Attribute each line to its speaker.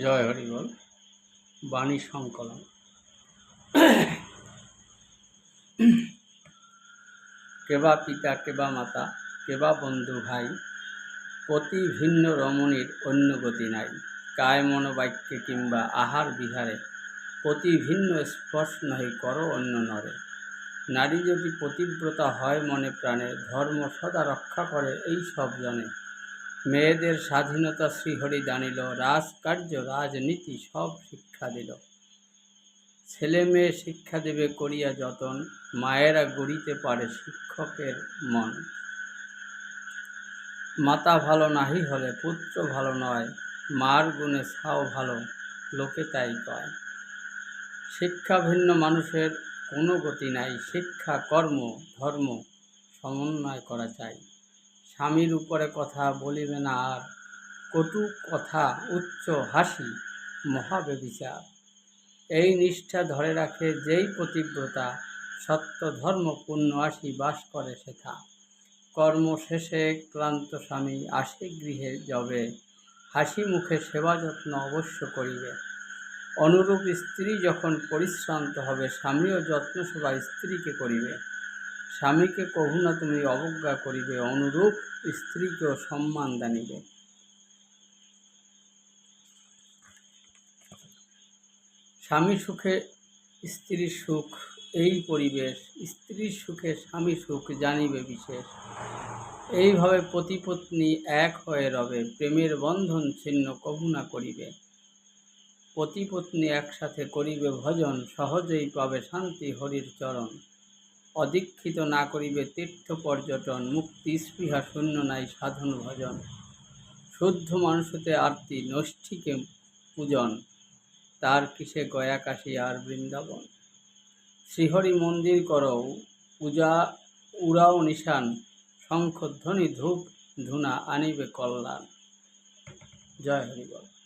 Speaker 1: জয় হরিবল বাণী সংকলন। কেবা পিতা, কেবা মাতা, কেবা বন্ধু ভাই প্রতি ভিন্ন রমণীর অন্য গতি নাই। কায় মনোবাক্যে কিংবা আহার বিহারে প্রতি ভিন্ন স্পর্শ নহে, করো অন্য নরে। নারী যদি পতিব্রতা হয় মনে প্রাণে, ধর্ম সদা রক্ষা করে এই সব জনে। মেয়েদের স্বাধীনতা শ্রীহরি দানিল, রাজকার্য, রাজনীতি সব শিক্ষা দিল। ছেলে মেয়ে শিক্ষা দেবে করিয়া যতন, মায়েরা গড়িতে পারে শিক্ষকের মন। মাতা ভালো নাহি হলে পুত্র ভালো নয়, মার গুণে ছাও ভালো, লোকে তাই কয়। শিক্ষা ভিন্ন মানুষের কোনো গতি নাই, শিক্ষা কর্ম, ধর্ম সমন্বয় করা চাই। স্বামীর উপরে কথা বলিবে না আর কটু কথা উচ্চ হাসি মহাবেবিচার এই নিষ্ঠা ধরে রাখে যেই পতিব্রতা, সত্য ধর্ম পূর্ণ আসি বাস করে সেথা। কর্ম শেষে ক্লান্ত স্বামী আসে গৃহে যবে, হাসি মুখে সেবা যত্ন অবশ্য করিবে। অনুরূপ স্ত্রী যখন পরিশ্রান্ত হবে, স্বামীও যত্ন সেবা স্ত্রীকে করিবে। স্বামীকে কভু না তুমি অবজ্ঞা করিবে, অনুরূপ স্ত্রীকেও সম্মান দানিবে। স্বামী সুখে স্ত্রীর সুখ, এই পরিবেশ স্ত্রীর সুখে, স্বামী সুখ জানিবে বিশেষ। এইভাবে পতিপত্নী এক হয়ে রবে, প্রেমের বন্ধন ছিন্ন কভু না করিবে। পতিপত্নী একসাথে করিবে ভজন, সহজেই পাবে শান্তি, হরির চরণ। অদীক্ষিত না করিবে তীর্থ পর্যটন, মুক্তি, স্পৃহা, শূন্য নাই, সাধন, ভজন। শুদ্ধ মানুষতে আরতি, নষ্ঠিকে পূজন, তার কিসে গয়া কাশী আর বৃন্দাবন? শ্রীহরি মন্দির করো পূজা উড়াও নিশান, শঙ্খধ্বনি ধূপ, ধুনা আনিবে কল্যাণ। জয় হরিবল।